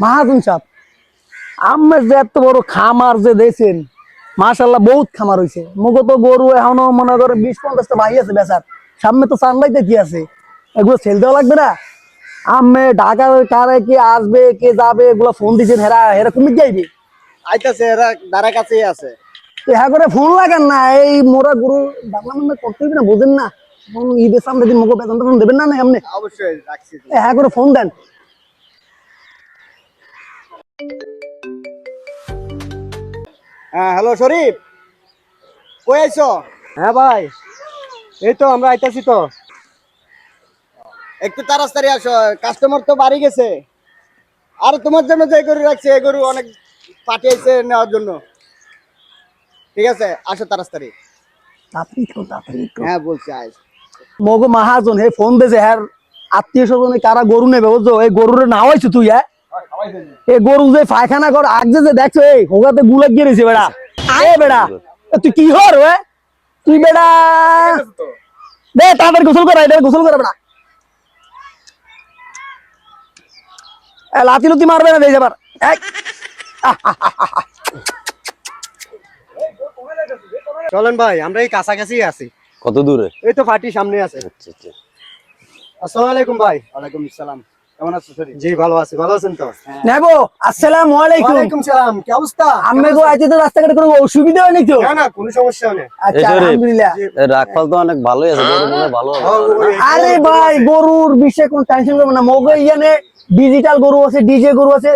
মাহাজন সাহেব আমার যে এত বড় খামার যে দিয়েছেন মাশাল্লাহ বহুত খামার হয়েছে মুগো তো গরু এখনও মনে করে বিশ পঞ্চাশটা ভাই আছে বেচার। সামনে তো সানলাইতে কি আছে। এগুলো সেল দেওয়া লাগবে না? আমি ঢাকার কারে কে আসবে কে যাবে এগুলো ফোন দিচ্ছেন হেরা হেরা কুমির যাইবে আইতাছে দ্বারা কাছেই আছে। হ্যাঁ করে ফোন লাগান না এই মোরা গরু বাংলা নামে করতে না বোঝেন না। ঈদের সামনে দিন মুখো বেতন দেবেন না না এমনি? অবশ্যই হ্যাঁ করে ফোন দেন। হ্যাঁ হ্যালো শরীফ। কই আইছো? হ্যাঁ ভাই। এই তো আমরা আইতাছি তো। একটু তাড়াতাড়ি আসো কাস্টমার তো বাড়ি গেছে। আর তোমার জন্য যে গরু রাখছে এই গরু অনেক পাঠিয়েছে নেওয়ার জন্য। ঠিক আছে আসো তাড়াতাড়ি। হ্যাঁ বলছি আয়। মগো মাহাজন হে ফোন দেছে হ্যাঁ আত্মীয় স্বজনে কারা গরু নেবে বুঝছ? এই গরুরে হয়েছে তুই হ্যাঁ? এই গরু যে পায়খানা কর আগছে যে দেখছ এই হোগাতে গুলা গিয়ে রয়েছে বেড়া। এ বেড়া এ তুই কি হর ওয়ে তুই বেড়া? দে তাড়াতাড়ি গোসল করা এটা গোসল করা বেড়া। এ, লাতি লুতি মারবে না দেখে যাবার এই, চলেন ভাই আমরা এই কাছাকাছি আছি। কত দূরে? এই তো ফাটি সামনে আছে। আচ্ছা আচ্ছা। আসসালামু আলাইকুম ভাই। ওয়ালাইকুম আসসালাম। কেমন আছো শরীফ জি ভালো আছি। ভালো আছেন তো? নেব আসসালামু আলাইকুম। ওয়ালাইকুম সালাম কি অবস্থা? আমি গো আজকে তো রাস্তাঘাটে কোনো অসুবিধা হয়নি তো? না না কোনো সমস্যা নেই। আচ্ছা আলহামদুলিল্লাহ। এই তো অনেক ভালোই আছে গরু মনে ভালো আরে ভাই গরুর বিষয়ে কোনো টেনশন করবে না। মগো ইয়ানে ডিজিটাল গরু আছে ডিজে গরু আছে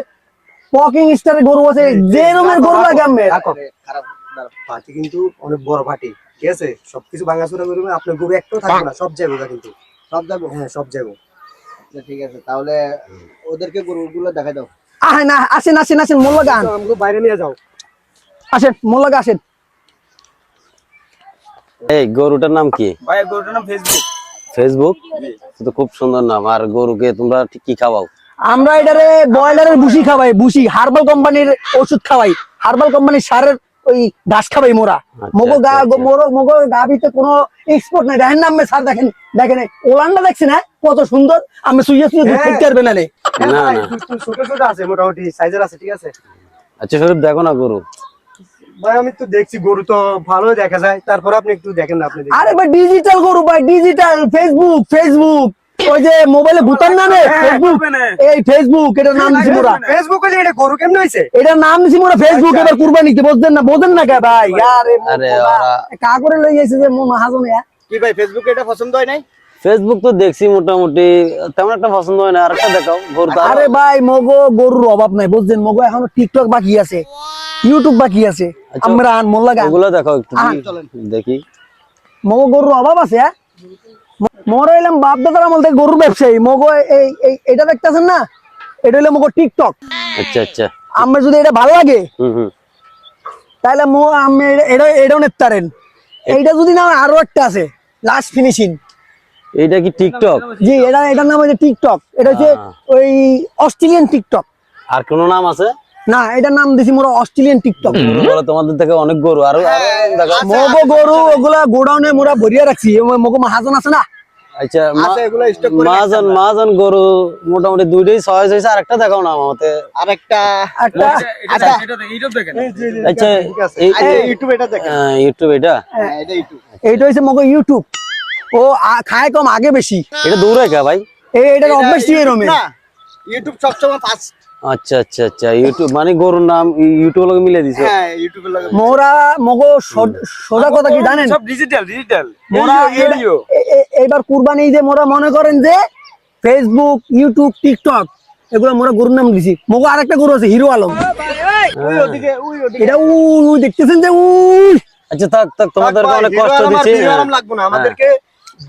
পকিং স্টারের গরু আছে যে রকমের গরু লাগে আমি রাখো। খারাপ পার্টি কিন্তু অনেক বড় পার্টি ঠিক আছে? সবকিছু ভাঙাচুরা করবে আপনার গরু একটাও থাকবে না সব যাবে কিন্তু। সব যাব হ্যাঁ সব যাব। আচ্ছা, ঠিক আছে। তাহলে ওদেরকে গরুগুলো দেখা দাও। আহে না আসেন আসেন আসেন মোল্লা গান। তো বাইরে নিয়ে যাও। আসেন মোল্লা গা আসেন। এই গরুটার নাম কি? ভাই গরুটার নাম ফেসবুক। ফেসবুক? তো খুব সুন্দর নাম। আর গরুকে তোমরা ঠিক কি খাওয়াও? আমরা এটারে ব্রয়লারের বুসি খাওয়াই বুসি হার্বাল কোম্পানির ওষুধ খাওয়াই। হার্বাল কোম্পানির সারের ওই ঘাস খাওয়াই মোরা। মগো গা আচ্ছা। মোরো মগো গাবিতে কোনো এক্সপোর্ট নাই। দেখেন না সার দেখেন দেখেন। এই ওলানটা দেখছেন হ্যাঁ? কত সুন্দর আমি সুইয়ে সুইয়ে দুধ হ্যাঁ। খেতে পারবে না রে। হ্যাঁ না না। ছোট ছোট আছে মোটামুটি সাইজের আছে ঠিক আছে? আচ্ছা শরীফ দেখো না গরু। ভাই আমি তো দেখছি গরু তো ভালোই দেখা যায়। তারপর আপনি একটু দেখেন না আপনি আরে ভাই ডিজিটাল গরু ভাই ডিজিটাল ফেসবুক ফেসবুক ওই যে মোবাইলে ভুতান না। ফেসবুক এই ফেসবুক এটার নাম দিছি মোরা। ফেসবুকে যে এটা গরু কেমনে হয়েছে? এটার নাম দিছি মোরা ফেসবুক এবার কুরবানিতে বুঝছেন না বোঝেন না কে ভাই? আরে আরে কা করে লই যাইছে যে মো মাহাজনে কি ভাই ফেসবুকে এটা পছন্দ হয় নাই? ফেসবুক তো দেখছি মোটামুটি তেমন একটা পছন্দ হয় না আর একটা দেখাও গরু আরে ভাই মগো গরুর অভাব নাই বুঝছেন? মগো এখনও টিকটক বাকি আছে ইউটিউব বাকি আছে আচ্ছা। আমরা আন মোল্লা গান ওগুলো দেখাও একটু দেখি মগো গরুর অভাব আছে হ্যাঁ? মোর এলাম বাপ দাদার আমল থেকে গরুর ব্যবসায়ী। মগো এই এটা দেখতেছেন না? এটা হলো মগো টিকটক আচ্ছা আচ্ছা। আমার যদি এটা ভালো লাগে তাহলে মো আমি এটা- এটা এটাও নিতে পারেন এইটা যদি না আরও একটা আছে লাস্ট ফিনিশিং এইটা কি টিকটক জি এটা এটার নাম হচ্ছে টিকটক এটা হচ্ছে ওই অস্ট্রেলিয়ান টিকটক আর কোনো নাম আছে? না এটার নাম দিছি মোরা অস্ট্রেলিয়ান টিকটক গরু বলে তোমাদের থেকে অনেক গরু। আর দেখাও মগো গরু ওগুলা গোডাউনে মোরা ভরিয়া রাখছি। ওই মগো মাহাজন আছে না? আচ্ছা আছে এগুলো স্টক করে মাজন মাজন গরু মোটামুটি দুইটাই ছয় হয়েছে। আর একটা দেখাও না আমাতে আরেকটা। একটা আচ্ছা আচ্ছা এই আচ্ছা ইউটিউব এটা দেখেন। ইউটিউব এটা? হ্যাঁ এটা ইউটিউব এইটা হচ্ছে মগো ইউটিউব ও আ- খায় কম আগে বেশি। এটা দূরে কা ভাই। এটা এটার অভ্যাস দিয়ে রমে। না ইউটিউব সবসময় ফার্স্ট আচ্ছা আচ্ছা আচ্ছা ইউটিউব মানে গরুর নাম ইউটিউব লগে মিলে দিছে। হ্যাঁ ইউটিউবের লাগে মোরা মগো সোজা কথা কি জানেন? সব ডিজিটাল ডিজিটাল মোরা এবার কুরবানি যে মোরা মনে করেন যে ফেসবুক ইউটিউব টিকটক এগুলো মোরা গরুর নাম দিছি। মগো আরেকটা গরু আছে হিরো আলম। ওই ওদিকে ওই ওদিকে। এটা উই দেখতেছেন যে উই। আচ্ছা থাক থাক তোমাদেরকে অনেক কষ্ট আলম লাগবে না। আমাদেরকে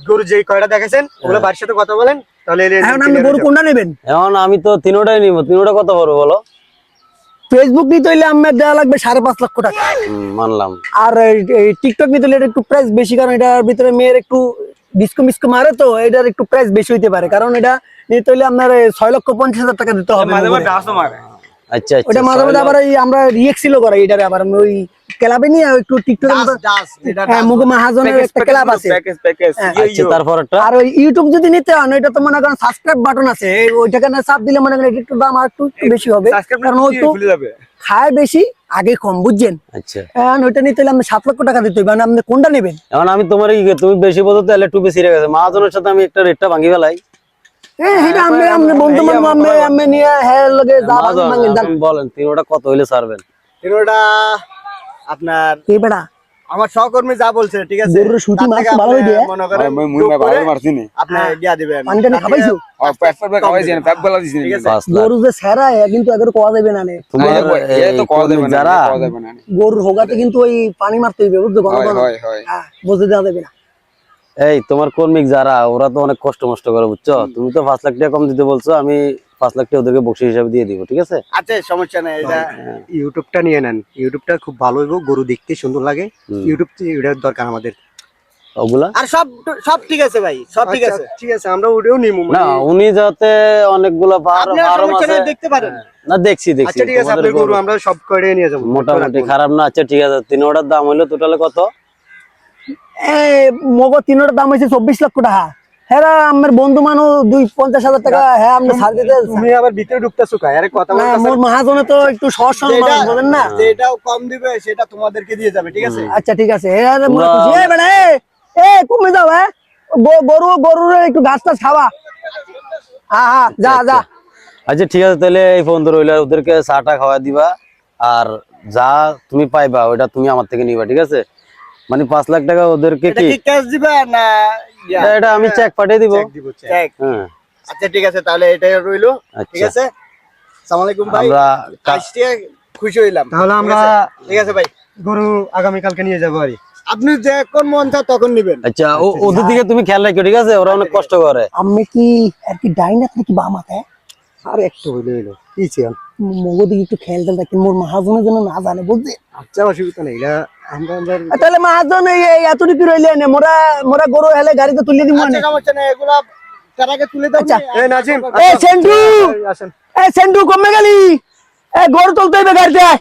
গরু যেই কয়টা দেখেছেন ওগুলো বাড়ির সাথে কথা বলেন তাহলে এখন আপনি গরু কোনটা নেবেন? এখন আমি তো তিনোটাই নিব। তিনোটা কত বড় বলো? ফেসবুক নিতে হইলে আমার দেওয়া লাগবে সাড়ে পাঁচ লক্ষ টাকা। মানলাম। আর টিকটক নিতে হলে এটা একটু প্রাইস বেশি কারণ এটার ভিতরে মেয়ের একটু ডিস্কো মিস্কো মারে তো এটার একটু প্রাইস বেশি হইতে পারে। কারণ এটা নিতে হইলে আপনার ছয় লক্ষ পঞ্চাশ হাজার টাকা দিতে হবে মাঝে মনে মাঝে করে। আসো মারে আচ্ছা আচ্ছা ওটা মাঝে মাঝে আবার ওই আমরা রিয়েক্সিল করা এটারে আবার আমি ওই ক্লাবে নিয়ে একটু টিকটকের মতো ডাস ডাস এটা হ্যাঁ মুগো মাহাজনের একটা ক্লাব আছে। হ্যাঁ, আচ্ছা তারপর আর ওই ইউটিউব যদি নিতে হয় ওইটা তো মনে করেন সাবস্ক্রাইব বাটন আছে। এই- ওইটাকে দিলে মনে করেন একটু দাম আর একটু একটু বেশি হবে। কারণ ও তো খায় বেশি আগে কম বুঝছেন? আচ্ছা। এখন ওইটা নিতে হলে আপনি সাত লক্ষ টাকা দিতে হবে মানে আপনি কোনটা নেবেন? এখন আমি তোমার কি তুমি বেশি বলতো তাহলে একটু বেশি রেখেছে মহাজনের সাথে আমি একটা রেটটা ভাঙি ফেলাই। আপনার আমার সহকর্মী যা বলছে ঠিক আছে? গরুর সুটি মাছ ভালো আপনি হইবে। মনে করেন মুই মুই যোগ করে ভালো আপনি দিয়া দিবেন। পানি টানি খাবাইছো পেট পেট খাওয়াইছি না পেট বেলা দিছি ঠিক আছে। গরু যে সেরা এ কিন্তু এগারো কোয়া যাবে না নে। তোমার এ তো এই যাবে না যারা গরুর হোগাতে কিন্তু ওই পানি মারতে হইবে বুঝছ হয় হয় হয়। হ্যাঁ, বুঝতে দেওয়া যাবে না। এই তোমার কর্মিক যারা ওরা তো অনেক কষ্ট মষ্ট করে বুঝছ? তুমি তো পাঁচ লাখ টাকা কম দিতে বলছো আমি পাঁচ লাখ টাকা ওদেরকে বকশি হিসাবে দিয়ে দিব ঠিক আছে? আচ্ছা সমস্যা নেই এটা ইউটিউবটা নিয়ে নেন। ইউটিউবটা খুব ভালো হইব গরু দেখতে সুন্দর লাগে। ইউটিউব এটার দরকার আমাদের। ওগুলা? আর সব সব ঠিক আছে ভাই সব ঠিক আচ্ছা, আছে। ঠিক আছে আমরা ওটাও নিমু না উনি যাতে অনেকগুলো ফার্ম আপনি ফার্ম সমস্যা আছে নেই, দেখতে পারেন। না দেখছি দেখছি আচ্ছা ঠিক আছে তোমাদের গরু গরু। আমরা সব করে নিয়ে যাব। মোটামুটি খারাপ না আচ্ছা ঠিক আছে তিন ওটার দাম হইল টোটালে কত? মগো তিনোটার দাম হয়েছে চব্বিশ লক্ষ টাকা। হ্যাঁ আমার বন্ধু মানুষ দুই পঞ্চাশ হাজার টাকা হ্যাঁ আপনি ছাড় দিতে তুমি আবার ভিতরে ঢুকতেছো আরে কথা না মোর মহাজনে তো একটু সহজ সরল বলেন না? যেটাও কম দিবে সেটা তোমাদেরকে দিয়ে যাবে ঠিক আছে? আচ্ছা ঠিক আছে। এ এ, কমে যাও হ্যাঁ গরু গরুর একটু ঘাস টাস খাওয়া হ্যাঁ হ্যাঁ যা যা। আচ্ছা। ঠিক আছে তাহলে এই ফোন তো রইল। ওদেরকে চাটা খাওয়া দিবা। আর যা তুমি পাইবা ওটা তুমি আমার থেকে নিবা ঠিক আছে? মানে পাঁচ লাখ টাকা ওদেরকে এটা কি? ক্যাশ দিবে না ইয়া? এটা- আমি চেক পাঠিয়ে দিব। check? হ্যাঁ। আচ্ছা ঠিক আছে তাহলে এটাই রইল ঠিক আচ্ছা। আছে? সালাম আলাইকুম ভাই। আমরা কা- খুশি হইলাম। তাহলে ঠিক আমরা আছে? ঠিক আছে ভাই। গরু আগামী কালকে নিয়ে যাব আর আপনি যখন মন চায় তখন নিবেন। আচ্ছা ও- ওদের দিকে তুমি খেয়াল রাখো ঠিক আছে? ওরা অনেক কষ্ট করে। আমি কি আর কি ডাইন আপনি কি বাম হাতে আর একটু হইল হইল। কি চেয়াল মগো দিকে একটু খেয়াল টেল রাখেন মোর মহাজনের জন্য না জানে বুঝলি? আচ্ছা অসুবিধা নেই এটা আমরা আমরা তাহলে মহাজন এই এতটুকু রইলে নে মোরা মোরা গরু হেলে গাড়িতে তুলে দিব না সমস্যা নেই এগুলা তার আগে তুলে দাও আচ্ছা। এ নাজিম এ সেন্টু! এ সেন্টু কমে গেলি? এ গরু তুলতে হইবে গাড়িতে। আয়।